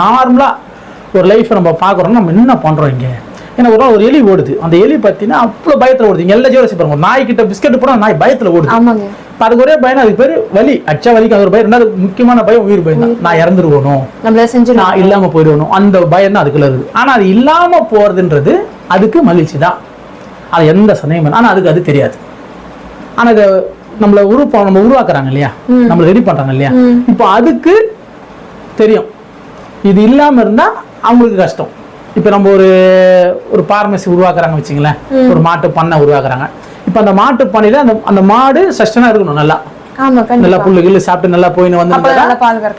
நார்மலாக ஒரு லைஃப்பை நம்ம பார்க்குறோம் நம்ம என்ன பண்ணுறோம் இங்கே? ஏன்னா ஒரு நாள் ஒரு எலி ஓடுது. அந்த எலி பார்த்தீங்கன்னா அவ்வளோ பயத்தில் ஓடுது. இங்கே எல்லா ஜீவரசி பாருங்க. ஒரு நாய் கிட்ட பிஸ்கட் போட நாய் பயத்தில் ஓடுது. இப்ப அதுக்கு ஒரே பயம் அதுக்கு பேர் வலி. அச்சா வலிக்கு அது ஒரு பயம். ரெண்டாவது முக்கியமான பயம் உயிர் பயம் தான். நான் இறந்துருவணும். நம்மள செஞ்சு நான் இல்லாம போயிடணும் அந்த பயம் தான் அதுக்குள்ள இருக்குது. ஆனா அது இல்லாம போறதுன்றது அதுக்கு மகிழ்ச்சி தான். அது எந்த சந்தேகம் இல்லை. ஆனா அதுக்கு அது தெரியாது. ஆனா இது நம்மள உருவம் நம்ம உருவாக்குறாங்க இல்லையா? நம்மள ரெடி பண்றாங்க இல்லையா? இப்போ அதுக்கு தெரியும். இது இல்லாம இருந்தா அவங்களுக்கு கஷ்டம். இப்போ நம்ம ஒரு ஒரு பார்மசி உருவாக்குறாங்க வச்சுங்களேன் ஒரு மாட்டு பண்ணை உருவாக்குறாங்க. இப்போ அந்த மாட்டு பண்ணையில அந்த அந்த மாடு சஸ்டனா இருக்கணும் நல்லா. நல்லா புல்லு கில்லு சாப்பிட்டு நல்லா போயின்னு வந்து.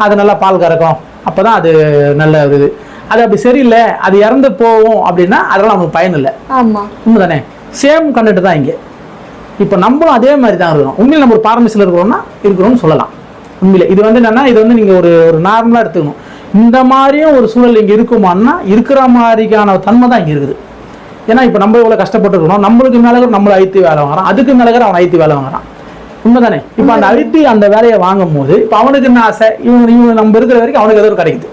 அது நல்லா பால் கறக்கும். அப்பதான் அது நல்ல இது. அது அப்படி சரியில்லை அது இறந்து போகும் அப்படின்னா அதெல்லாம் நமக்கு பயன் இல்லை. உண்மைதானே? சேம் கண்டென்ட் தான் இங்கே. இப்போ நம்மளும் அதே மாதிரி தான் இருக்கிறோம் உண்மையில் நம்ம ஒரு பார்மசியில் இருக்கிறோம்னா இருக்கிறோம்னு சொல்லலாம். உண்மையில. இது வந்து என்னன்னா இது வந்து நீங்கள் ஒரு ஒரு நார்மலாக எடுத்துக்கணும். இந்த மாதிரியும் ஒரு சூழல் இங்கே இருக்குமான்னா இருக்கிற மாதிரிக்கான தன்மை தான் இங்கே இருக்குது. ஏன்னா இப்போ நம்ம இவ்வளோ கஷ்டப்பட்டு இருக்கணும் நம்மளுக்கு மேலே நம்மளை ஐத்தி வேலை வாங்குறான். அதுக்கு மேலே அவன் ஐத்தி வேலை வாங்குறான். உண்மைதானே? இப்போ அந்த அழுத்தி அந்த வேலையை வாங்கும் போது இப்போ அவனுக்கு என்ன ஆசை? இவங்க இவங்க நம்ம இருக்கிற வரைக்கும் அவனுக்கு ஒரு கிடைக்குது.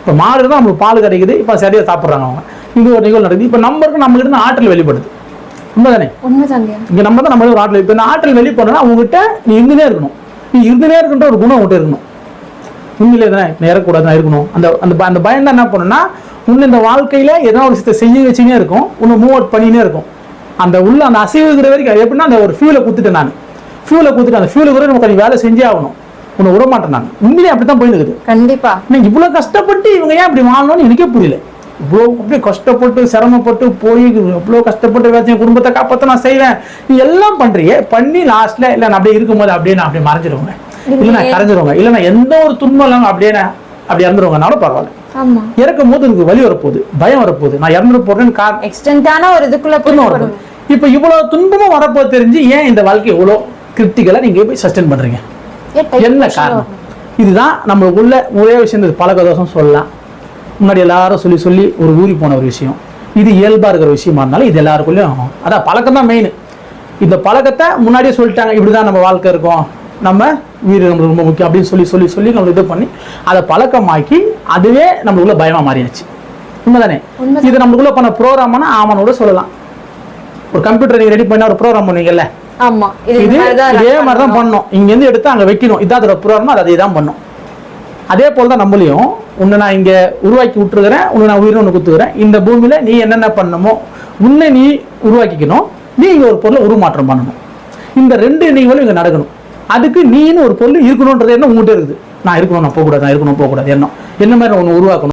இப்போ மாடு தான் நம்மளுக்கு பால் கிடைக்குது. இப்போ சரியாக சாப்பிட்றாங்க அவங்க. இது ஒரு நிகழ்வு நடக்குது. இப்போ நம்மளுக்கு நம்மகிட்ட இருந்து ஆற்றல் வெளிப்படுது. உண்மைதானே? இங்க நம்ம தான் நம்மளே ஒரு ஆற்றல். இப்போ இந்த ஆற்றல் வெளிப்படணும்னா அவங்ககிட்ட நீ இருந்துனே இருக்கணும். நீ இருந்துனே இருக்கின்ற ஒரு குணம் உங்ககிட்ட இருக்கணும். உண்மையிலே தானே நான் இருக்கணும். அந்த அந்த அந்த பயம் தான் என்ன பண்ணுன்னா உன்னை இந்த வாழ்க்கையில ஏதோ ஒரு விஷயத்தை செய்ய வச்சுனே இருக்கும் உன்னை மூவ் அவுட் பண்ணினே இருக்கும். அந்த உள்ள அந்த அசைவு இருக்கிற வரைக்கும் அது எப்படின்னா அந்த ஒரு ஃபியூலை குத்துட்டேன் நான். ஃபியூலை குத்துட்டு அந்த ஃபியூலுக்கு கூட நமக்கு வேலை செஞ்சே ஆகணும். உன்னை விட மாட்டேன் நான். உண்மையிலே அப்படி தான் போயின்னு இருக்குது. கண்டிப்பா. இன்னைக்கு இவ்வளோ கஷ்டப்பட்டு இவங்க ஏன் இப்படி வாழணும்னு எனக்கே புரியல. இவ்வளோ அப்படியே கஷ்டப்பட்டு சிரமப்பட்டு போய் இவ்வளோ கஷ்டப்பட்டு வேறு குடும்பத்தை காப்பாற்ற நான் செய்வேன். நீ எல்லாம் பண்றீங்க பண்ணி லாஸ்ட்ல இல்லை நான் அப்படியே இருக்கும்போது அப்படியே நான் அப்படியே மறைஞ்சிருவேங்க இல்லை நான் கரைஞ்சிருவேங்க. இல்லை நான் எந்த ஒரு துன்பம் இல்லாமல் அப்படியே அப்படி இறந்துருவேங்கனாலும் பரவாயில்ல. இறக்கும் போது எனக்கு வலி வரப்போகுது பயம் வரப்போகுது. நான் இறந்துட போறேன்னு காரணம் எக்ஸ்டென்டான ஒரு இதுக்குள்ள துன்பம் வரப்போகுது. இப்போ இவ்வளோ துன்பமும் வரப்போ தெரிஞ்சு ஏன் இந்த வாழ்க்கை இவ்வளோ கிரிட்டிக்கலாக நீங்கள் போய் சஸ்டெயின் type என்ன காரணம்? இதுதான் நம்மளுக்குள்ள ஒரே விஷயம் இந்த பழக்க தோஷம் சொல்லலாம். முன்னாடி எல்லாரும் சொல்லி சொல்லி ஒரு ஊறி போன ஒரு விஷயம். இது இயல்பா இருக்கிற விஷயமா இருந்தாலும் இது எல்லாருக்குள்ளேயும் அதான் பழக்கம் தான் மெயின் இந்த பழக்கத்தை முன்னாடியே சொல்லிட்டாங்க இப்படிதான் நம்ம வாழ்க்கை இருக்கும். நம்ம உயிர் நம்மளுக்கு ரொம்ப முக்கியம் அப்படின்னு சொல்லி சொல்லி சொல்லி நம்ம இது பண்ணி அதை பழக்கமாக்கி அதுவே நம்மளுக்குள்ள பயமா மாறியாச்சு. உண்மைதானே. இது நம்மளுக்குள்ள பண்ண ப்ரோக்ராம்னா ஆமானோட சொல்லலாம். ஒரு கம்ப்யூட்டர் நீங்க ரெடி பண்ண ஒரு ப்ரோக்ராம் பண்ணுவீங்கல்ல? ஆமா. இது இது மாதிரி தான். பண்ணணும். இங்கேருந்து எடுத்து அங்கே வைக்கணும். இதான் அதோட ப்ரோக்ராம் அது அதே தான் பண்ணும். அதே போல் தான் நம்மளையும் உன்னை நான் இங்கே உருவாக்கி விட்டுருக்கிறேன் உன்னை நான் உயிரை ஒன்று குத்துக்கிறேன். இந்த பூமியில் நீ என்னென்ன பண்ணணுமோ உன்னை நீ உருவாக்கிக்கணும். நீ இங்கே ஒரு பொருளை உருமாற்றம் பண்ணணும். இந்த ரெண்டு நிகழ்வும் இங்கே நடக்கணும். அதுக்கு நீன்னு ஒரு பொருள் இருக்கணுன்றது என்ன உங்கள்கிட்ட இருக்குது? நான் இருக்கணும் நான் போகக்கூடாது நான் இருக்கணும் போகக்கூடாது எண்ணம் என்ன மாதிரி ஒன்று உருவாக்கணும்?